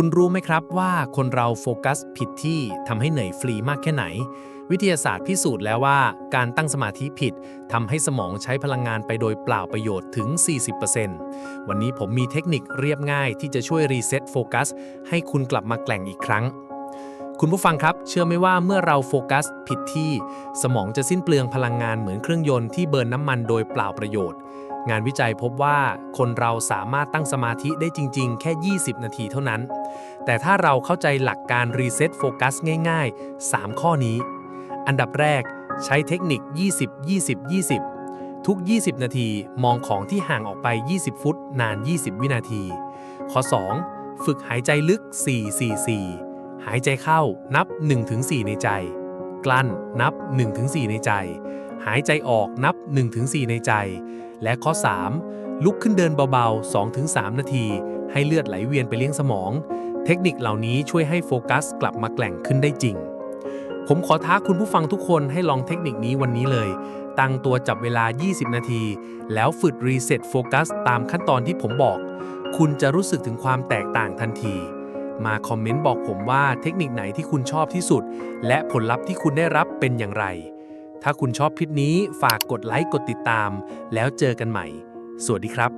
คุณรู้ไหมครับว่าคนเราโฟกัสผิดที่ทำให้เหนื่อยฟรีมากแค่ไหน วิทยาศาสตร์พิสูจน์แล้วว่าการตั้งสมาธิผิดทำให้สมองใช้พลังงานไปโดยเปล่าประโยชน์ถึง 40%วันนี้ผมมีเทคนิคเรียบง่ายที่จะช่วยรีเซ็ตโฟกัสให้คุณกลับมาแกล่งอีกครั้ง คุณผู้ฟังครับ เชื่อไหมว่าเมื่อเราโฟกัสผิดที่ สมองจะสิ้นเปลืองพลังงานเหมือนเครื่องยนต์ที่เบิร์นน้ำมันโดยเปล่าประโยชน์ งานวิจัยพบว่าคนเราสามารถตั้งสมาธิได้จริง ๆ แค่ 20 นาทีเท่านั้น แต่ถ้าเราเข้าใจหลักการรีเซ็ตโฟกัสง่าย ๆ 3 ข้อนี้ อันดับแรกใช้เทคนิค 20 20 20 ทุก 20 นาทีมองของที่ห่างออกไป 20 ฟุต นาน 20 วินาที ข้อ 2 ฝึกหายใจลึก 4 4 4 หายใจเข้านับ 1-4 ในใจ กลั้นนับ 1-4 ในใจ หายใจออกนับ 1-4 ในใจ และข้อ 3 ลุกขึ้นเดินเบาๆ 2-3 นาที ให้เลือดไหลเวียนไปเลี้ยงสมอง เทคนิคเหล่านี้ช่วยให้โฟกัสกลับมาแกล่งขึ้นได้จริง ผมขอท้าคุณผู้ฟังทุกคนให้ลองเทคนิคนี้วันนี้เลย ตั้งตัวจับเวลา 20 นาที แล้วฝึกรีเซ็ตโฟกัสตามขั้นตอนที่ผมบอก คุณจะรู้สึกถึงความแตกต่างทันทีมาคอมเมนต์บอกผมว่าเทคนิคไหนที่คุณชอบที่สุด และผลลัพธ์ที่คุณได้รับเป็นอย่างไร ถ้าคุณชอบคลิปนี้ฝากกดไลค์กดติดตาม แล้วเจอกันใหม่ สวัสดีครับ